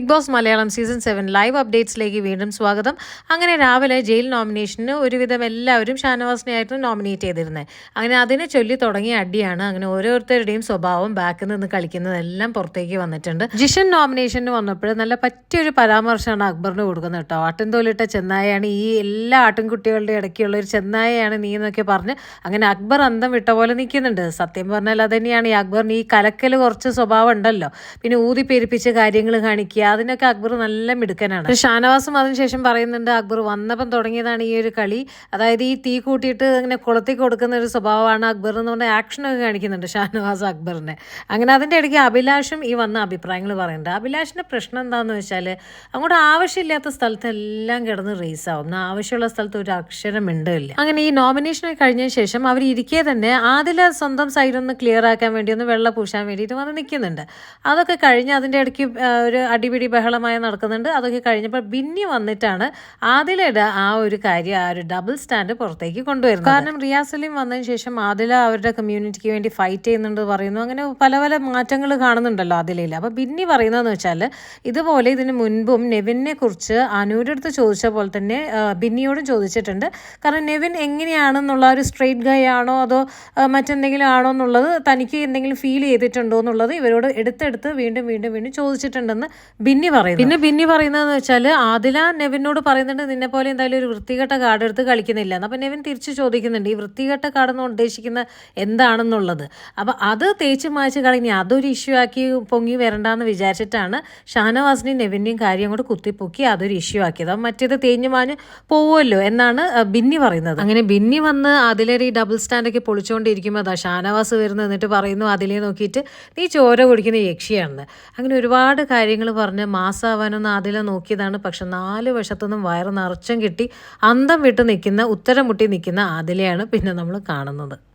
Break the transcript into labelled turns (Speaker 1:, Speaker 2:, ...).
Speaker 1: Bigg Boss Malayalam season seven live അപ്ഡേറ്റ്സിലേക്ക് വീണ്ടും സ്വാഗതം. അങ്ങനെ രാവിലെ ജയിൽ നോമിനേഷന് ഒരുവിധം എല്ലാവരും ഷാനവാസിനെ ആയിരുന്നു നോമിനേറ്റ് ചെയ്തിരുന്നത് അങ്ങനെ അതിനെ ചൊല്ലി തുടങ്ങിയ അടിയാണ് അങ്ങനെ ഓരോരുത്തരുടെയും സ്വഭാവം ബാക്കിൽ നിന്ന് കളിക്കുന്നതെല്ലാം പുറത്തേക്ക് വന്നിട്ടുണ്ട്. ജിഷൻ നോമിനേഷന് വന്നപ്പോൾ നല്ല പറ്റിയൊരു പരാമർശമാണ് അക്ബറിന് കൊടുക്കുന്നത് കേട്ടോ. ആട്ടിൻതോലിട്ട ചെന്നായയാണ് ഈ എല്ലാ ആട്ടിൻകുട്ടികളുടെ ഇടയ്ക്കുള്ള ഒരു ചെന്നായയാണ് നീ എന്നൊക്കെ പറഞ്ഞ് അങ്ങനെ അക്ബർ അന്തം വിട്ട പോലെ നിൽക്കുന്നുണ്ട്. സത്യം പറഞ്ഞാൽ അത് തന്നെയാണ് ഈ അക്ബറിന് ഈ കലക്കൽ കുറച്ച് സ്വഭാവം ഉണ്ടല്ലോ. പിന്നെ ഊതി പെരുപ്പിച്ച് കാര്യങ്ങൾ കാണിക്കുക അതിനൊക്കെ അക്ബർ നല്ല മിടുക്കനാണ്. ഷാനവാസും അതിനുശേഷം പറയുന്നുണ്ട് അക്ബർ വന്നപ്പം തുടങ്ങിയതാണ് ഈ ഒരു കളി. അതായത് ഈ തീ കൂട്ടിയിട്ട് ഇങ്ങനെ കുളത്തി കൊടുക്കുന്ന ഒരു സ്വഭാവമാണ് അക്ബർ എന്ന് ആക്ഷനൊക്കെ കാണിക്കുന്നുണ്ട് ഷാനവാസ് അക്ബറിനെ. അങ്ങനെ അതിന്റെ ഇടയ്ക്ക് അഭിലാഷും ഈ വന്ന അഭിപ്രായങ്ങൾ പറയുന്നുണ്ട്. അഭിലാഷിന്റെ പ്രശ്നം എന്താണെന്ന് വെച്ചാൽ അങ്ങോട്ട് ആവശ്യമില്ലാത്ത സ്ഥലത്തെല്ലാം കിടന്ന് റേസ് ആവും. ആവശ്യമുള്ള സ്ഥലത്ത് ഒരു അക്ഷരം മിണ്ടില്ല അങ്ങനെ ഈ നോമിനേഷനൊക്കെ കഴിഞ്ഞ ശേഷം അവർ ഇരിക്കെ തന്നെ ആദില സ്വന്തം സൈഡ് ഒന്ന് ക്ലിയർ ആക്കാൻ വേണ്ടി ഒന്ന് വെള്ളം പൂശാൻ വേണ്ടിയിട്ട് വന്ന് നിൽക്കുന്നുണ്ട്. അതൊക്കെ കഴിഞ്ഞ് അതിന്റെ ഇടയ്ക്ക് ഒരു അടിപിടി ബഹളമായി നടക്കുന്നുണ്ട്. അതൊക്കെ കഴിഞ്ഞപ്പോൾ ബിന്നി വന്നിട്ടാണ് ആദിലയുടെ ആ ഒരു കാര്യം ആ ഒരു ഡബിൾ സ്റ്റാൻഡ് പുറത്തേക്ക് കൊണ്ടുവരുന്നത്. കാരണം റിയാസലിം സലീം വന്നതിന് ശേഷം ആദില അവരുടെ കമ്മ്യൂണിറ്റിക്ക് വേണ്ടി ഫൈറ്റ് ചെയ്യുന്നുണ്ട് പറയുന്നു. അങ്ങനെ പല പല മാറ്റങ്ങൾ കാണുന്നുണ്ടല്ലോ ആദിലയിൽ. അപ്പോൾ ബിന്നി പറയുന്നതെന്ന് വെച്ചാൽ ഇതുപോലെ ഇതിന് മുൻപും നെവിനെ കുറിച്ച് അനൂരടുത്ത് അടുത്ത് ചോദിച്ച പോലെ തന്നെ ബിന്നിയോടും ചോദിച്ചിട്ടുണ്ട്. കാരണം നെവിൻ എങ്ങനെയാണെന്നുള്ള ഒരു സ്ട്രെയിറ്റ് ഗൈ ആണോ അതോ മറ്റെന്തെങ്കിലും ആണോ എന്നുള്ളത് തനിക്ക് എന്തെങ്കിലും ഫീൽ ചെയ്തിട്ടുണ്ടോ എന്നുള്ളത് ഇവരോട് എടുത്തെടുത്ത് വീണ്ടും വീണ്ടും വീണ്ടും ചോദിച്ചിട്ടുണ്ടെന്ന് ബിന്നി പറയുന്നു പിന്നെ ബിന്നി പറയുന്നതെന്ന് വെച്ചാൽ ആദില നെവിനോട് പറയുന്നുണ്ട് നിന്നെ പോലെ എന്തായാലും ഒരു വൃത്തികെട്ട കാർഡ് എടുത്ത് കളിക്കുന്നില്ല. അപ്പം നെവിൻ തിരിച്ച് ചോദിക്കുന്നുണ്ട് ഈ വൃത്തികെട്ട കാർഡ് എന്ന് ഉദ്ദേശിക്കുന്ന എന്താണെന്നുള്ളത്? അപ്പം അത് തേച്ച് മായ്ച്ച് കളഞ്ഞ് അതൊരു ഇഷ്യൂ ആക്കി പൊങ്ങി വരണ്ടെന്ന് വിചാരിച്ചിട്ടാണ് ഷാനവാസിനെയും നെവിന്റെയും കാര്യം അങ്ങോട്ട് കുത്തിപ്പൊക്കി അതൊരു ഇഷ്യൂ ആക്കിയത്. അപ്പം മറ്റേത് തേഞ്ഞു മാഞ്ഞ് പോവുമല്ലോ എന്നാണ് ബിന്നി പറയുന്നത്. അങ്ങനെ ബിന്നി വന്ന് അതിലേറെ ഈ ഡബിൾ സ്റ്റാൻഡൊക്കെ പൊളിച്ചുകൊണ്ടിരിക്കുമ്പോൾ അതാ ഷാനവാസ് വരുന്നു എന്നിട്ട് പറയുന്നു അതിലെ നോക്കിയിട്ട് നീ ചോര കുടിക്കുന്ന യക്ഷിയാണെന്ന്. അങ്ങനെ ഒരുപാട് കാര്യങ്ങൾ പറഞ്ഞ്. മാസാവാനൊന്ന് ആദ്യം നോക്കിയതാണ്. പക്ഷെ നാല് വശത്തുനിന്നും വയറ് നിറച്ചും കിട്ടി. അന്തം വിട്ട് നിൽക്കുന്ന ഉത്തരം മുട്ടി നിൽക്കുന്ന ആദിലെയാണ് പിന്നെ നമ്മൾ കാണുന്നത്.